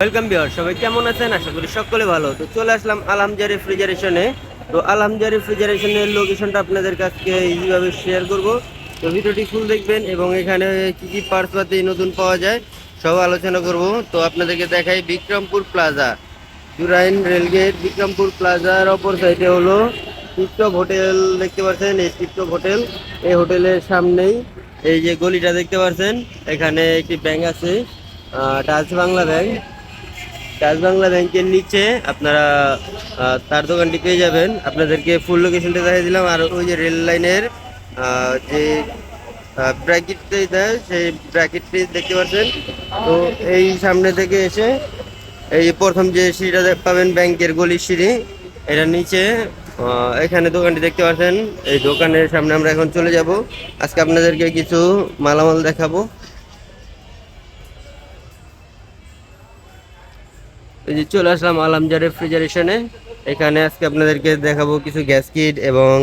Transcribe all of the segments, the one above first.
Welcome Bihar সবাই কেমন আছেন? আশা করি সকলে ভালো। তো চলে আসলাম আলহামজারি রেফ্রিজারেশনে তো আলহামজারি রেফ্রিজারেশনের লোকেশনটা আপনাদের কাছে ইজিভাবে শেয়ার করব। তো ভিডিওটি ফুল দেখবেন এবং এখানে কি কি পার্টসপাতি নতুন পাওয়া যায়, সব আলোচনা করব। তো আপনাদেরকে দেখাই Bikrampur plaza Jurain rail gate Bikrampur প্লাজার অপর সাইডে হলো টিপটপ হোটেল দেখতে পাচ্ছেন এই টিপটপ হোটেল এই হোটেলের সামনেই এই যে গলিটা দেখতে পাচ্ছেন এখানে একটি ব্যাংক আছে touch Bangla bank touch Bangla ব্যাংকের নিচে আপনারা তার দোকানটি পেয়ে যাবেন। আপনাদেরকে ফুল লোকেশনটা দেখাই দিলাম। আর ওই যে রেল লাইনের যে ব্র্যাকেটটি দেয় সেই ব্র্যাকেটটি দেখতে পাচ্ছেন। তো এই সামনে থেকে এসে, এই প্রথম যে সিঁড়িটা পাবেন ব্যাংকের গলির সিঁড়ি এটার নিচে এখানে দোকানটি দেখতে পাচ্ছেন। এই দোকানের সামনে আমরা এখন চলে যাব। আজকে আপনাদেরকে কিছু মালামাল দেখাবো। এই যে চলে আসলাম আলামজার রেফ্রিজারেশনে এখানে আজকে আপনাদেরকে দেখাবো কিছু গ্যাস কিট এবং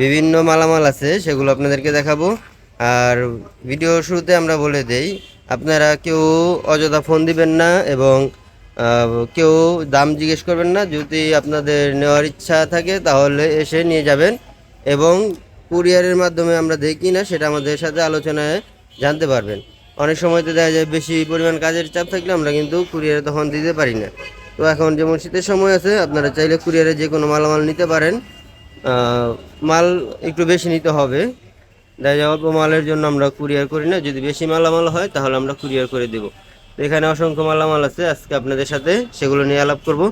বিভিন্ন মালামাল আছে, সেগুলো আপনাদেরকে দেখাবো। আর ভিডিও শুরুতে আমরা বলে দেই, আপনারা কেউ অযথা ফোন দিবেন না এবং কেউ দাম জিজ্ঞেস করবেন না। যদি আপনাদের নেওয়ার ইচ্ছা থাকে, তাহলে এসে নিয়ে যাবেন এবং কুরিয়ারের মাধ্যমে আমরা দেখি না সেটা আমাদের সাথে আলোচনায় জানতে পারবেন। অনেক সময় তো দেখা যায় বেশি পরিমাণ কাজের চাপ থাকলে আমরা কিন্তু কুরিয়ারে তখন দিতে পারি না। তো এখন যেমন শীতের সময় আছে, আপনারা চাইলে কুরিয়ারে যে কোনো মালামাল নিতে পারেন। মাল একটু বেশি নিতে হবে। দেখা যায় অল্প মালের জন্য আমরা কুরিয়ার করি না। যদি বেশি মালামাল হয়, তাহলে আমরা কুরিয়ার করে দেবো। তো এখানে অসংখ্য মালামাল আছে, আজকে আপনাদের সাথে সেগুলো নিয়ে আলাপ করব।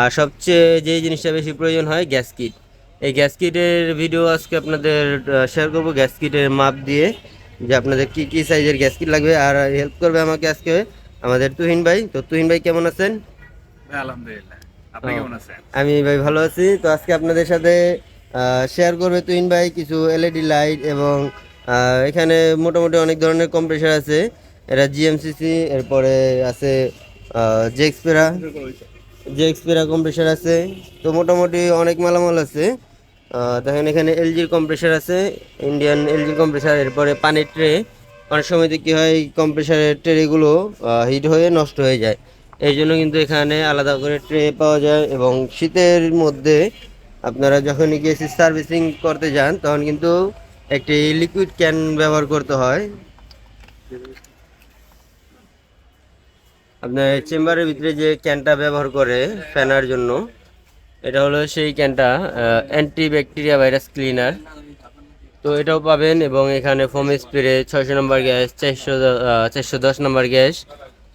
আর সবচেয়ে যেই জিনিসটা বেশি প্রয়োজন হয়, গ্যাস কিট। এই গ্যাস কিটের ভিডিও আজকে আপনাদের শেয়ার করব। গ্যাস কিটের মাপ দিয়ে যে আপনাদের কি কি সাইজের গ্যাস কিট লাগবে আর হেল্প করবে আমাকে আজকে? আমাদের তুহিন ভাই। তো তুহিন ভাই কেমন আছেন? ভাই, আলহামদুলিল্লাহ। আপনি কেমন আছেন? আমি ভাই ভালো আছি। তো আজকে আপনাদের সাথে শেয়ার করবে তুহিন ভাই কিছু এলইডি লাইট এবং এখানে মোটামুটি অনেক ধরনের কম্প্রেসার আছে। এরা জিএমসিসি এরপরে আছে জেক্সপেরা যে এক্সপেরা কম্প্রেসার আছে। তো মোটামুটি অনেক মালামাল আছে। দেখেন এখানে এলজির কম্প্রেসার আছে ইন্ডিয়ান এলজির কম্প্রেসার এরপরে পানির ট্রে অনেক সময় তো কী হয় কম্প্রেসারের ট্রেগুলো হিট হয়ে নষ্ট হয়ে যায়। এই জন্য কিন্তু এখানে আলাদা করে ট্রে পাওয়া যায় এবং শীতের মধ্যে আপনারা যখন গিয়ে সার্ভিসিং করতে যান, তখন কিন্তু একটি লিকুইড ক্যান ব্যবহার করতে হয়। আপনার চেম্বারের ভিতরে যে ক্যানটা ব্যবহার করে ফ্যানার জন্য এটা হলো সেই ক্যানটা অ্যান্টি ব্যাকটেরিয়া ভাইরাস ক্লিনার তো এটাও পাবেন এবং এখানে ফোম স্প্রে ছয়শো নম্বর গ্যাস, চারশো চারশো দশ নম্বর গ্যাস।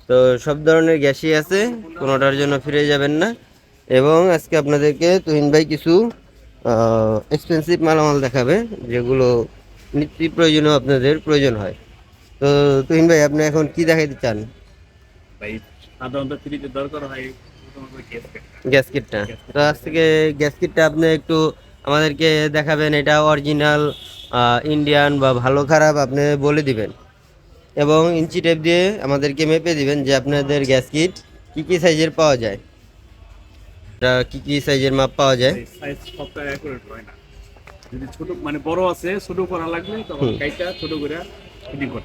তো সব ধরনের গ্যাসই আছে, কোনোটার জন্য ফিরে যাবেন না। এবং আজকে আপনাদেরকে তুহিন ভাই কিছু এক্সপেন্সিভ মালামাল দেখাবে, যেগুলো নিত্য প্রয়োজনীয় আপনাদের প্রয়োজন হয়। তো তুহিন ভাই, আপনি এখন কি দেখাইতে চান? ভাই, সাধারণত ফ্রিজের দরকার হয় গ্যাস কাটা। গ্যাস কিটটা তো আজ থেকে গ্যাস কিটটা আপনি একটু আমাদেরকে দেখাবেন এটা অরিজিনাল ইন্ডিয়ান বা ভালো খারাপ আপনি বলে দিবেন। এবং ইঞ্চি টেপ দিয়ে আমাদেরকে মেপে দিবেন যে আপনাদের গ্যাস কিট কী কী সাইজের পাওয়া যায়। এটা কী কী সাইজের মাপ পাওয়া যায়। সাইজ সবটা অ্যাকুরেট হয় না। যদি ছোট মানে বড় আছে ছোট করা লাগলে তখন কাইটা ছোট করে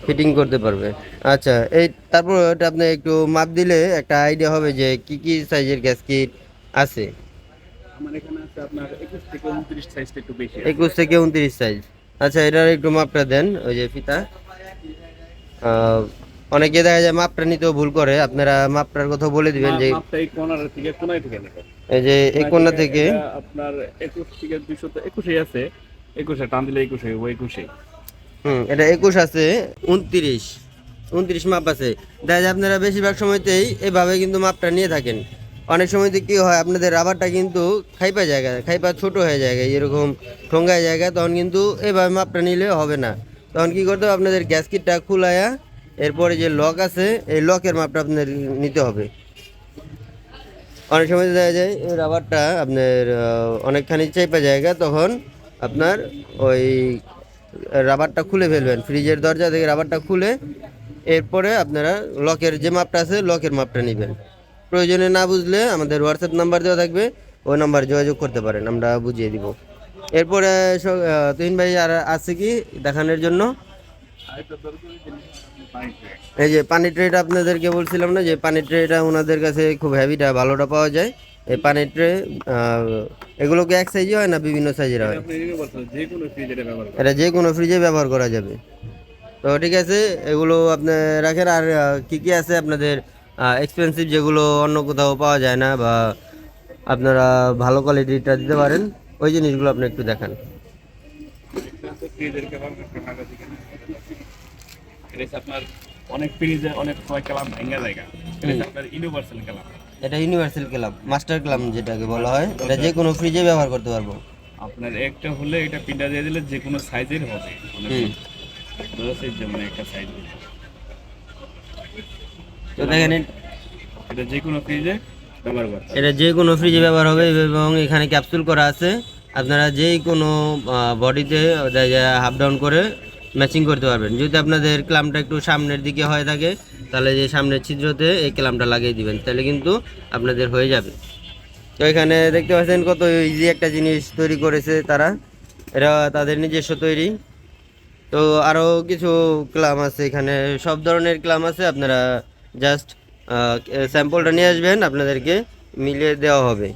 ফিটিং করতে পারবে। আচ্ছা এই তারপর এটা আপনি একটু মাপ দিলে একটা আইডিয়া হবে যে কি কি সাইজের গ্যাস কিট আছে। আমার এখানে আছে আপনার একুশ থেকে উনত্রিশ সাইজটা একটু বেশি আছে। একুশ থেকে উনত্রিশ সাইজ আচ্ছা এটার একটু মাপটা দেন ওই যে ফিতা। অনেকে দেখা যায় মাপটা নিতেও ভুল করে। আপনারা মাপটার কথা বলে দিবেন যে মাপটা এই কোনার থেকে কোনায় থেকে নেবেন। এই যে এই কোণা থেকে আপনার একুশ থেকে আছে। একুশে টান দিলে একুশে ও একুশে হুম এটা একুশ আছে উনত্রিশ। উনত্রিশ মাপ আছে। দেখা যায় আপনারা বেশিরভাগ সময়তেই এভাবে কিন্তু মাপটা নিয়ে থাকেন। অনেক সময়তে কি হয়, আপনাদের রাবারটা কিন্তু খাইপা জায়গা, খাইপা ছোট হয়ে যায় এরকম ঠোঙ্গায় জায়গা, তখন কিন্তু এভাবে মাপটা নিলে হবে না। তখন কি করতে হবে, আপনাদের গ্যাস কিটটা খুলায়া এরপরে যে লক আছে, এই লকের মাপটা আপনার নিতে হবে। অনেক সময় দেখা যায়, এই রাবারটা আপনার অনেকখানি চাইপা জায়গা, তখন আপনার ওই রাবারটা খুলে ফেলবেন। ফ্রিজের দরজা থেকে রাবারটা খুলে এরপরে আপনারা লকের যে মাপটা আছে, লকের মাপটা নেবেন। প্রয়োজনে না বুঝলে আমাদের হোয়াটসঅ্যাপ নাম্বার দেওয়া থাকবে, ওই নাম্বার যোগাযোগ করতে পারেন, আমরা বুঝিয়ে দিব। এরপরে তুহিন ভাই আর আছে কি দেখানোর জন্য। এই যে পানি ট্রেটা আপনাদেরকে বলছিলাম না, যে পানি ট্রেটা ওনাদের কাছে খুব হেভিটা ভালোটা পাওয়া যায়। এই পানি ট্রে এগুলো কি এক সাইজে হয় না বিভিন্ন সাইজের হয়? এটা যে কোনো ফ্রিজে ব্যবহার করা যাবে। তো ঠিক আছে, এগুলো আপনি রাখেন, আর কি কি আছে আপনাদের এক্সপেন্সিভ যেগুলো অন্য কোথাও পাওয়া যায় না বা আপনারা ভালো কোয়ালিটিটা দিতে পারেন ওই জিনিসগুলো আপনি একটু দেখান। আপনার অনেক ফ্রিজে অনেক সময় কেলাম ভেঙে জায়গা আপনার ইউনিভার্সাল কেলাম। এটা ইউনিভার্সাল ক্লাব মাস্টার ক্লাব যেটাকে বলা হয়। এটা যে কোনো ফ্রিজে ব্যবহার করতে পারব। আপনার একটা হলে এটা পিন্ডা দিয়ে দিলে যে কোনো সাইজের হবে। মানে দশ ইঞ্চি যেমন একটা সাইজ তো দেখেন এটা যে কোনো ফ্রিজে ব্যবহার করতে এটা যে কোনো ফ্রিজে ব্যবহার হবে এবং এখানে ক্যাপসুল করা আছে। আপনারা যেই কোনো বডিতে হাফ ডাউন করে ম্যাচিং করতে পারবেন। যদি আপনাদের ক্লামটা একটু সামনের দিকে হয়ে থাকে তাহলে যে সামনের ছিদ্রতে এই ক্লামটা লাগিয়ে দিবেন। তাহলে কিন্তু আপনাদের হয়ে যাবে। তো এখানে দেখতে পাচ্ছেন কত ইজি একটা জিনিস তৈরি করেছে তারা। এটা তাদের নিজস্ব তৈরি। তো আরও কিছু ক্লাম আছে এখানে। সব ধরনের ক্লাম আছে। আপনারা জাস্ট স্যাম্পলটা নিয়ে আসবেন আপনাদেরকে মিলিয়ে দেওয়া হবে।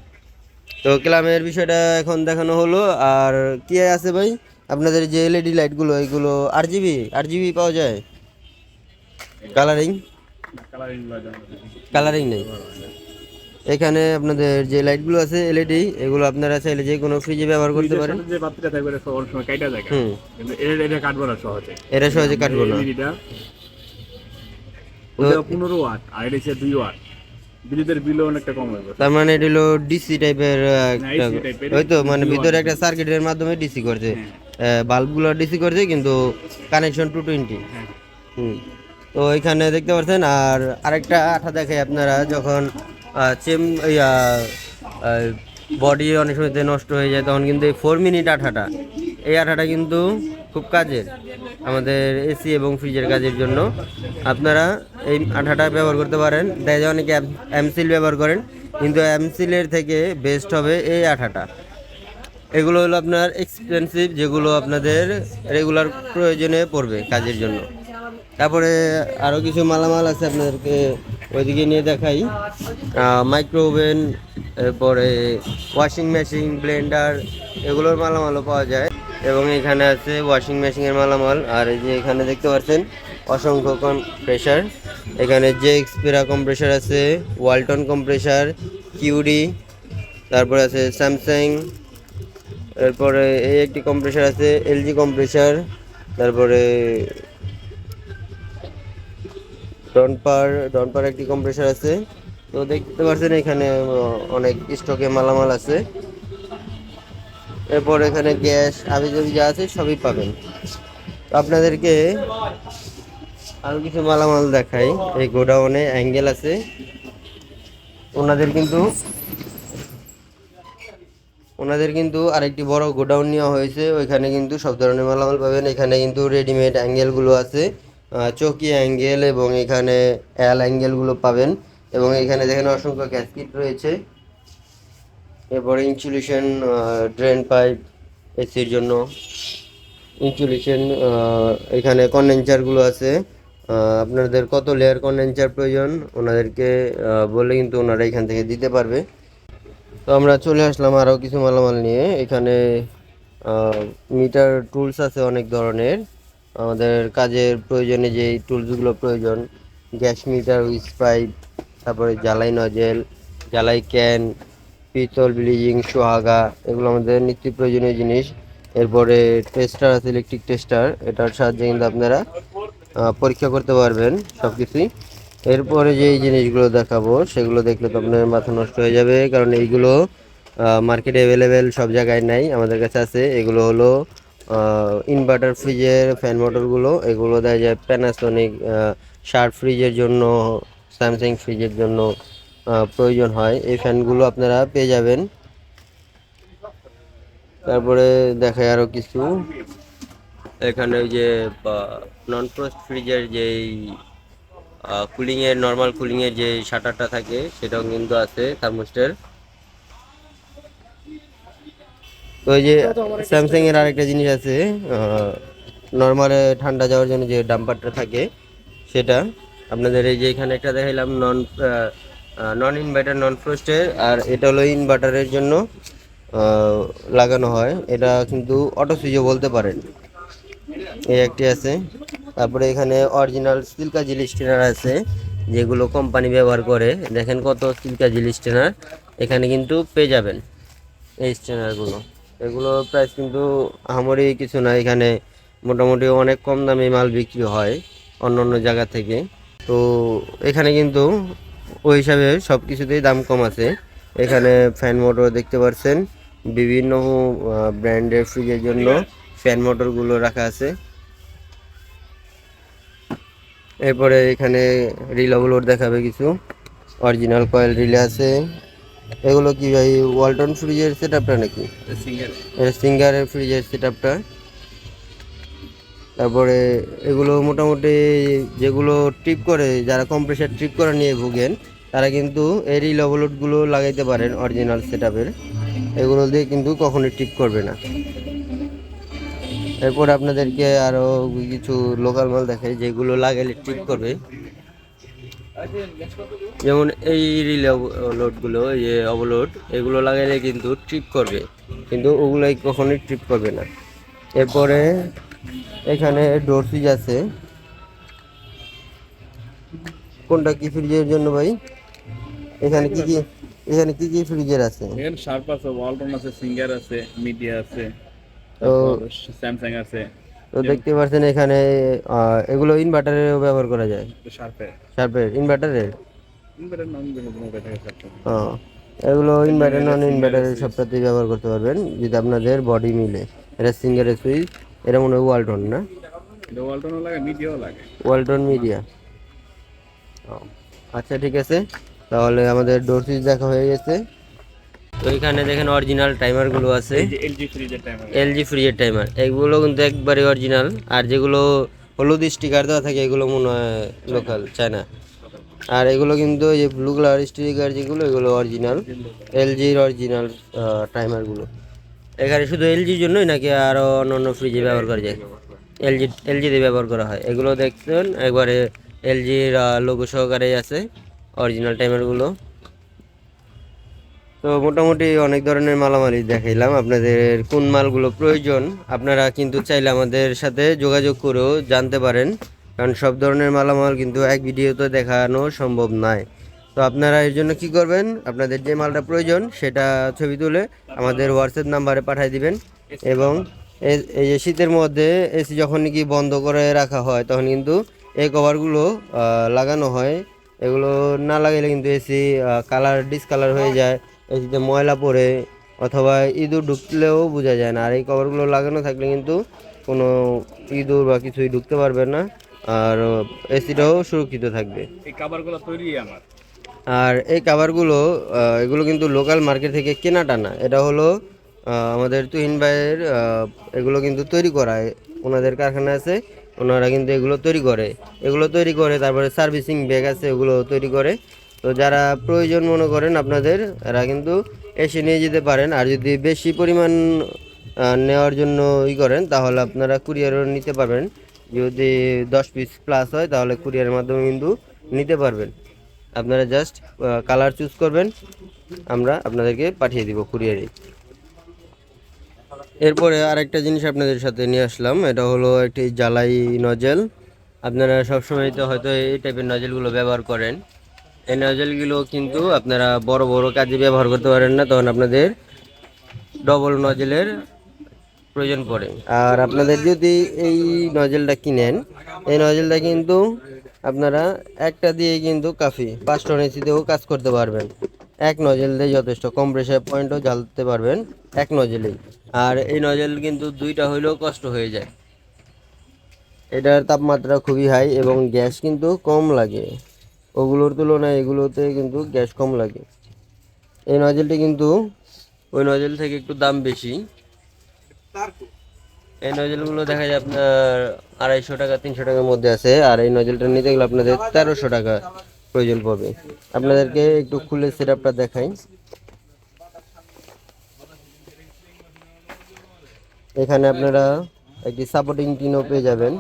তো ক্লামের বিষয়টা এখন দেখানো হলো আর কি আছে ভাই? আপনাদের যে এলইডি লাইটগুলো এগুলো আর জিবি আর জিবি পাওয়া যায়? কালারিং কালারিং নেই। এখানে আপনাদের যে লাইটগুলো আছে এলইডি এগুলো আপনারা চাইলে যে কোনো ফ্রিজে ব্যবহার করতে পারেন। যে বাতিটা থাকবে এটা অনেক সময় কাইটা যায় হুম। এটা এটা কাটবো না সহজে। এটা সহজে কাটবো না। ওটা পনেরো ওয়াট আর এটা হচ্ছে দুই ওয়াট। বিদ্যুতের বিলও অনেকটা কম হবে তার মানে এটা হলো ডিসি টাইপের একটা ওই তো মানে ভিতরে একটা সার্কিটের মাধ্যমে ডিসি করছে। বাল্বগুলো ডিসি করছে কিন্তু কানেকশন টু টোয়েন্টি হ্যাঁ। হুম। তো এখানে দেখতে পাচ্ছেন আর আরেকটা আঠা দেখে আপনারা যখন চেম বডি অনেক সময় নষ্ট হয়ে যায় তখন কিন্তু এই ফোর মিনিট আঠাটা এই আঠাটা কিন্তু খুব কাজের। আমাদের এসি এবং ফ্রিজের কাজের জন্য। আপনারা এই আঠাটা ব্যবহার করতে পারেন। দেখা যায় অনেকে এমসিল ব্যবহার করেন, কিন্তু এমসিলের থেকে বেস্ট হবে এই আঠাটা। এগুলো হলো আপনার এক্সপেন্সিভ যেগুলো আপনাদের রেগুলার প্রয়োজনে পড়বে কাজের জন্য। তারপরে আরও কিছু মালামাল আছে আপনাদেরকে ওইদিকে নিয়ে দেখাই। মাইক্রো ওভেন এরপরে ওয়াশিং মেশিন ব্লেন্ডার এগুলোর মালামালও পাওয়া যায়। এবং এখানে আছে ওয়াশিং মেশিনের মালামাল। আর এই যে এখানে দেখতে পাচ্ছেন অসংখ্য কম্প্রেসার এখানে যে এক্সপেরা কম্প্রেসার আছে ওয়ালটন কম্প্রেসার কিউডি তারপরে আছে স্যামসাং এরপরে এই একটি কম্প্রেসার আছে এলজি কম্প্রেসার তারপরে ডনপার ডনপার একটি কম্প্রেসার আছে। তো দেখতে পাচ্ছেন এখানে অনেক স্টকে মালামাল আছে। এরপর এখানে গ্যাস আবি যাবি যা আছে সবই পাবেন। আপনাদেরকে আরও কিছু মালামাল দেখাই। এই গোডাউনে অ্যাঙ্গেল আছে। ওনাদের কিন্তু ওনাদের কিন্তু আরেকটি বড় গোডাউন নেওয়া হয়েছে। ওইখানে কিন্তু সব ধরনের মালামাল পাবেন। এখানে কিন্তু রেডিমেড অ্যাঙ্গেলগুলো আছে। চকি অ্যাঙ্গেল এবং এখানে অ্যাল অ্যাঙ্গেলগুলো পাবেন। এবং এখানে দেখেন অসংখ্য গ্যাসকিট রয়েছে। এরপরে ইনসুলেশন ড্রেন পাইপ এসির জন্য। ইনসুলেশন এখানে কন্ডেন্সারগুলো আছে। আপনাদের কত লেয়ার কন্ডেন্সার প্রয়োজন, ওনাদেরকে বলে কিন্তু ওনারা এখান থেকে দিতে পারবে। তো আমরা চলে আসলাম আরও কিছু মালামাল নিয়ে। এখানে মিটার টুলস আছে অনেক ধরনের। আমাদের কাজের প্রয়োজনে যে টুলসগুলো প্রয়োজন গ্যাস মিটার উইস পাইপ তারপরে জ্বালাই নজেল জ্বালাই ক্যান পিতল ব্লিজিং সোহাগা, এগুলো আমাদের নিত্য প্রয়োজনীয় জিনিস। এরপরে টেস্টার আছে ইলেকট্রিক টেস্টার এটার সাহায্যে কিন্তু আপনারা পরীক্ষা করতে পারবেন সব কিছুই এরপরে যে জিনিসগুলো দেখাবো, সেগুলো দেখলে তো আপনার মাথা নষ্ট হয়ে যাবে, কারণ এইগুলো মার্কেটে অ্যাভেলেবেল সব জায়গায় নাই, আমাদের কাছে আছে। এগুলো হলো ইনভার্টার ফ্রিজের ফ্যান মোটরগুলো এগুলো দেখা যায় প্যানাসনিক শার্প ফ্রিজের জন্য স্যামসাং ফ্রিজের জন্য। প্রয়োজন হয়। এই ফ্যানগুলো আপনারা পেয়ে যাবেন। তারপরে দেখায় আরও কিছু। এখানে ওই যে নন ফ্রস্ট ফ্রিজের যেই কুলিং এর নর্মাল কুলিং এর যে শাটারটা থাকে, সেটাও কিন্তু আছে থার্মোস্টের তো ওই যে স্যামসাং এর আরেকটা জিনিস আছে নর্মালে ঠান্ডা যাওয়ার জন্য যে ডাম্পারটা থাকে, সেটা। আপনাদের এই যে এখানে একটা দেখাইলাম নন নন ইনভার্টার নন ফ্রস্টের আর এটা হলো ইনভার্টারের জন্য লাগানো হয়। এটা কিন্তু অটো সুইচও বলতে পারেন। এই একটি আছে। তারপরে এখানে অরিজিনাল সিল্কা জিল স্টেনার আছে, যেগুলো কোম্পানি ব্যবহার করে। দেখেন কত সিল্কা জিল স্টেনার এখানে কিন্তু পেয়ে যাবেন এই স্টেনারগুলো এগুলো প্রাইস কিন্তু আহামরি কিছু না। এখানে মোটামুটি অনেক কম দামে মাল বিক্রি হয় অন্য অন্য জায়গা থেকে। তো এখানে কিন্তু ওই হিসাবে সব কিছুতেই দাম কম আছে। এখানে ফ্যান মোটর দেখতে পাচ্ছেন বিভিন্ন ব্র্যান্ডের ফ্রিজের জন্য ফ্যান মোটরগুলো রাখা আছে। এরপরে এখানে রিলাগুলোর দেখাবে কিছু। অরিজিনাল কয়েল রিলে আছে। এগুলো কি ভাই ওয়ালটন ফ্রিজের সেট আপটা নাকি সিঙ্গারের ফ্রিজের সেট আপটা তারপরে এগুলো মোটামুটি যেগুলো ট্রিপ করে, যারা কম্প্রেসার ট্রিপ করা নিয়ে ভুগেন, তারা কিন্তু রিল ওভারলোডগুলো লাগাইতে পারেন অরিজিনাল সেট এগুলো দিয়ে কিন্তু কখনোই ট্রিপ করবে না। এরপর আপনাদেরকে আরও কিছু লোকাল মাল দেখাই, যেগুলো লাগাইলে ট্রিপ করবে। যেমন এই রিলে লোডগুলো যে অবলোড এগুলো লাগাইলে কিন্তু ট্রিপ করবে। কিন্তু ওগুলোই কখনোই ট্রিপ করবে না। এরপরে এখানে ডোর সুইচ আছে। কোনটা কি ফ্রিজের জন্য ভাই? এখানে কি কি এখানে কি কি ফ্রিজের আছে? এখানে শার্প আছে ওয়ালটন আছে সিঙ্গার আছে মিডিয়া আছে তো স্যামসাং আছে। তো দেখতে পাচ্ছেন এখানে এগুলো ইনভার্টারেও ব্যবহার করা যায়। শার্পে শার্পের ইনভার্টারের ইনভার্টার নন ইনভার্টার এগুলো ইনভার্টার নন ইনভার্টারের সবটাতেই ব্যবহার করতে পারবেন যদি আপনাদের বডি মিলে। এটা সিঙ্গারের সুইচ এটা মনে হয় ওয়ালটন না? ওয়ালটনও লাগে মিডিয়াও লাগে। ওয়ালটন মিডিয়া আচ্ছা ঠিক আছে। তাহলে আমাদের ডোর সুইচ দেখা হয়ে গেছে। তো এখানে দেখেন অরিজিনাল টাইমারগুলো আছে। এলজি ফ্রিজের টাইম এলজি ফ্রিজের টাইমার এগুলো কিন্তু একবারে অরিজিনাল আর যেগুলো হলুদ স্টিকার দেওয়া থাকে এগুলো মনে হয় লোকাল চায়না আর এগুলো কিন্তু এই যে ব্লু কালার স্টিকার যেগুলো এগুলো অরিজিনাল এলজির অরিজিনাল টাইমারগুলো এখানে শুধু এলজির জন্যই নাকি আরও অন্য অন্য ফ্রিজে ব্যবহার করা যায়? এলজি এলজিতে ব্যবহার করা হয়। এগুলো দেখছেন, একবারে এলজির লোগো সহকারেই আছে অরিজিনাল টাইমারগুলো তো মোটামুটি অনেক ধরনের মালামালি দেখাইলাম। আপনাদের কোন মালগুলো প্রয়োজন, আপনারা কিন্তু চাইলে আমাদের সাথে যোগাযোগ করেও জানতে পারেন। কারণ সব ধরনের মালামাল কিন্তু এক ভিডিওতে দেখানো সম্ভব নয়। তো আপনারা এর জন্য কি করবেন? আপনাদের যে মালটা প্রয়োজন, সেটা ছবি তুলে আমাদের হোয়াটসঅ্যাপ নাম্বারে পাঠিয়ে দিবেন এবং এই যে শীতের মধ্যে এসি যখন কি বন্ধ করে রাখা হয়, তখন কিন্তু এই কভারগুলো লাগানো হয়। এগুলো না লাগাইলে কিন্তু এসি কালার ডিসকালার হয়ে যায়। এসিতে ময়লা পড়ে অথবা ইঁদুর ঢুকলেও বোঝা যায় না। আর এই কভারগুলো লাগানো থাকলে কিন্তু কোনো ইঁদুর বা কিছুই ঢুকতে পারবে না। আর এসিটাও সুরক্ষিত থাকবে। এই কাভারগুলো তৈরি আমার। আর এই কাভারগুলো এগুলো কিন্তু লোকাল মার্কেট থেকে কেনাটা না। এটা হলো আমাদের তুহিন ভাইয়ের এগুলো কিন্তু তৈরি করা ওনাদের কারখানা আছে, ওনারা কিন্তু এগুলো তৈরি করে। এগুলো তৈরি করে, তারপরে সার্ভিসিং ব্যাগ আছে, ওগুলো তৈরি করে। তো যারা প্রয়োজন মনে করেন আপনাদের, এরা কিন্তু এসে নিয়ে যেতে পারেন। আর যদি বেশি পরিমাণ নেওয়ার জন্য ই করেন, তাহলে আপনারা কুরিয়ারও নিতে পারবেন। যদি দশ পিস প্লাস হয়, তাহলে কুরিয়ারের মাধ্যমে কিন্তু নিতে পারবেন। আপনারা জাস্ট কালার চুজ করবেন। আমরা আপনাদেরকে পাঠিয়ে দিব কুরিয়ারে এরপরে আরেকটা জিনিস আপনাদের সাথে নিয়ে আসলাম। এটা হলো একটি জ্বালাই নজেল আপনারা সবসময় তো হয়তো এই টাইপের নজেলগুলো ব্যবহার করেন। এই নজেলগুলো কিন্তু আপনারা বড় বড় কাজে ব্যবহার করতে পারেন না, তখন আপনাদের ডবল নজেলের প্রয়োজন পড়ে। আর আপনাদের যদি এই নজেলটা কিনেন, এই নজেলটা কিন্তু আপনারা একটা দিয়ে কিন্তু কাফি পাঁচ টন এসিতেও কাজ করতে পারবেন। এক নজেল দিয়ে যথেষ্ট কম প্রেশার পয়েন্টও জ্বালতে পারবেন, এক নজেলেই আর এই নজেল কিন্তু দুইটা হইলেও কষ্ট হয়ে যায়। এটার তাপমাত্রা খুবই হাই এবং গ্যাস কিন্তু কম লাগে। ওগুলোর তুলনায় এগুলোতে কিন্তু গ্যাস কম লাগে। এই নজেলটি কিন্তু ওই নজেল থেকে একটু দাম বেশি। এই নজেলগুলো দেখা যায় আপনার আড়াইশো টাকা, তিনশো টাকার মধ্যে আছে। আর এই নজেলটা নিতে গেলে আপনাদের তেরোশো টাকা প্রয়োজন পড়বে। আপনাদেরকে একটু খুলে সেট আপটা দেখাই। এখানে আপনারা একটি সাপোর্টিং টিনও পেয়ে যাবেন।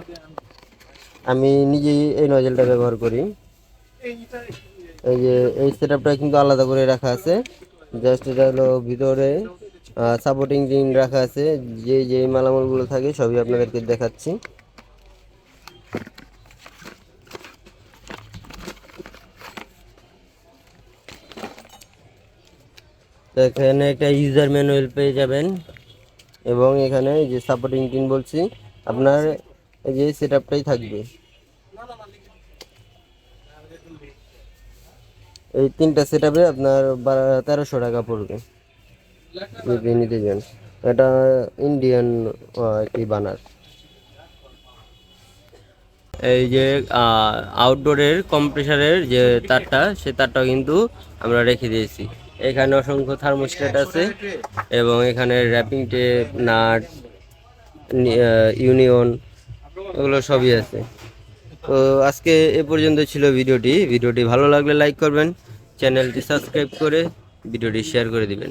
আমি নিজেই এই নজেলটা ব্যবহার করি। এই যে, এই সেটআপটা কিন্তু আলাদা করে রাখা আছে। জাস্ট এটা হলো ভিতরে সাপোর্টিং রিং রাখা আছে, যে যে মালামালগুলো থাকে, সবই আপনাদেরকে দেখাচ্ছি। এখানে একটা ইউজার ম্যানুয়াল পেয়ে যাবেন। এবং এখানে যে সাপোর্টিং টিন বলছি, আপনার যে সেটআপটাই থাকবে। এই তিনটা সেটআপে আপনার তেরোশো টাকা পড়বে। নিতে চান এটা ইন্ডিয়ান কি বানার এই যে আউটডোরের কম্প্রেসারের যে তারটা, সে তারটাও কিন্তু আমরা রেখে দিয়েছি। এখানে অসংখ্য থার্মোস্ট্যাট আছে এবং এখানে র্যাপিং টেপ নাট ইউনিয়ন এগুলো সবই আছে। তো আজকে এ পর্যন্ত ছিল ভিডিওটি। ভিডিওটি ভালো লাগলে লাইক করবেন, চ্যানেলটি সাবস্ক্রাইব করে ভিডিওটি শেয়ার করে দিবেন।